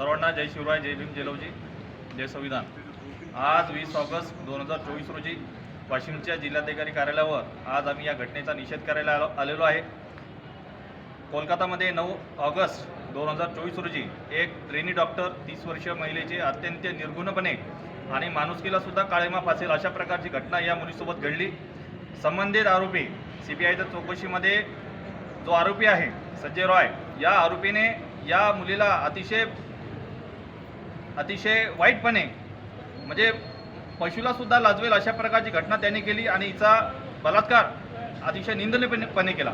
सर्वांना जय शिवराय जय भीम जेलवजी जय संविधान. आज वीस ऑगस्ट दोन हजार चोवीस रोजी वाशिमच्या जिल्हाधिकारी कार्यालयावर आज आम्ही या घटनेचा निषेध करायला आलो आलेलो आहे. कोलकातामध्ये नऊ ऑगस्ट दोन हजार चोवीस रोजी एक ट्रेनी डॉक्टर तीस वर्षीय महिलेचे अत्यंत निर्गुणपणे आणि माणुसकीला सुद्धा काळेमा फासेल अशा प्रकारची घटना या मुलीसोबत घडली. संबंधित आरोपी सी बी आयच्या चौकशीमध्ये जो आरोपी आहे संजय रॉय या आरोपीने या मुलीला अतिशय अतिशय वाईटपणे म्हणजे पशुला सुद्धा लाजवेल अशा प्रकारची घटना त्यांनी केली आणि हिचा बलात्कार अतिशय निंदनीयपणे केला.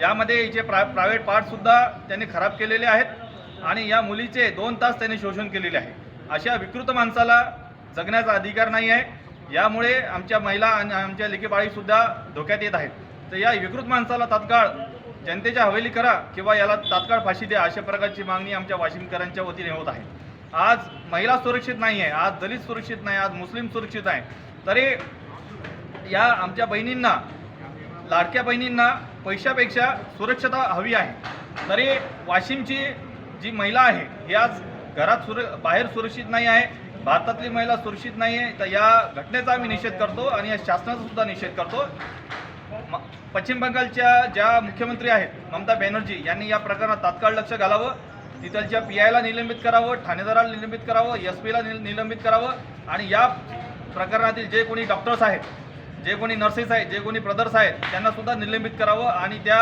यामध्ये हिचे प्रा प्रायव्हेट पार्टसुद्धा त्यांनी खराब केलेले आहेत आणि या मुलीचे दोन तास त्यांनी शोषण केलेले आहे. अशा विकृत माणसाला जगण्याचा अधिकार नाही आहे. यामुळे आमच्या महिला आणि आमच्या लेकीबाळीसुद्धा धोक्यात येत आहेत. तर या विकृत माणसाला तात्काळ जनतेच्या हवेली करा किंवा याला तात्काळ फाशी द्या अशा प्रकारची मागणी आमच्या वाशिमकरांच्या वतीने होत आहे. आज महिला सुरक्षित नाही आहे आज दलित सुरक्षित नाही आज मुस्लिम सुरक्षित आहे. तरी या आमच्या बहिणींना लाडक्या बहिणींना पैशापेक्षा सुरक्षता हवी आहे. तरी वाशिमची जी महिला आहे ही आज घरात सुर बाहेर सुरक्षित नाही आहे भारतातली महिला सुरक्षित नाही आहे तर या घटनेचा आम्ही निषेध करतो आणि या शासनाचा सुद्धा निषेध करतो. म- पश्चिम बंगालच्या ज्या मुख्यमंत्री आहेत ममता बॅनर्जी यांनी या प्रकरणात तात्काळ लक्ष घालावं. तिथलच्या पी आयला निलंबित करावं ठाणेदाराला निलंबित करावं एस पीला निलंबित करावं आणि या प्रकरणातील जे कोणी डॉक्टर्स आहेत जे कोणी नर्सेस आहेत जे कोणी ब्रदर्स आहेत त्यांनासुद्धा निलंबित करावं आणि त्या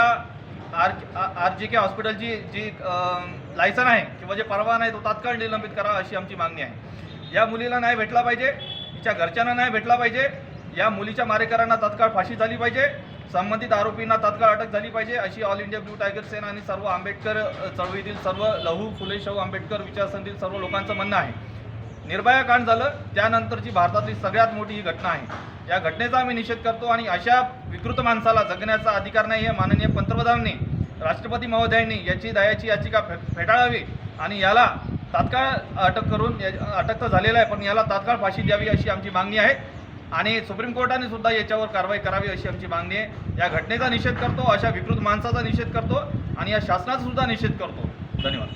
आर आर जी के हॉस्पिटलची जी लायसन आहे किंवा जे परवाना आहे तो तात्काळ निलंबित करावा अशी आमची मागणी आहे. या मुलीला नाही भेटला पाहिजे तिच्या घरच्यांना नाही भेटला पाहिजे या मुलीच्या मारेकरांना तात्काळ फाशी झाली पाहिजे. संबंधित आरोपींना तात्काळ अटक झाली पाहिजे. अशी all India blue tiger Sena आणि सर्व आंबेडकर चळवळीतील सर्व लहू फुले शाहू आंबेडकर विचारसरणीतील सर्व लोकांचं म्हणणं आहे. निर्भया कांड झालं त्यानंतरची भारतातली सगळ्यात मोठी ही घटना आहे. या घटनेचा आम्ही निषेध करतो आणि अशा विकृत माणसाला जगण्याचा अधिकार नाही आहे माननीय पंतप्रधानांनी राष्ट्रपती महोदयांनी याची दयाची याचिका फे फेटाळावी आणि याला तात्काळ अटक करून या- अटक तर झालेला आहे पण याला तात्काळ फाशी द्यावी अशी आमची मागणी आहे. आणि सुप्रीम कोर्टाने सुद्धा याच्यावर कारवाई करावी अशी आमची मागणी आहे. या घटनेचा निषेध करतो अशा विकृत माणसाचा निषेध करतो आणि या शासनाचा सुद्धा निषेध करतो. धन्यवाद.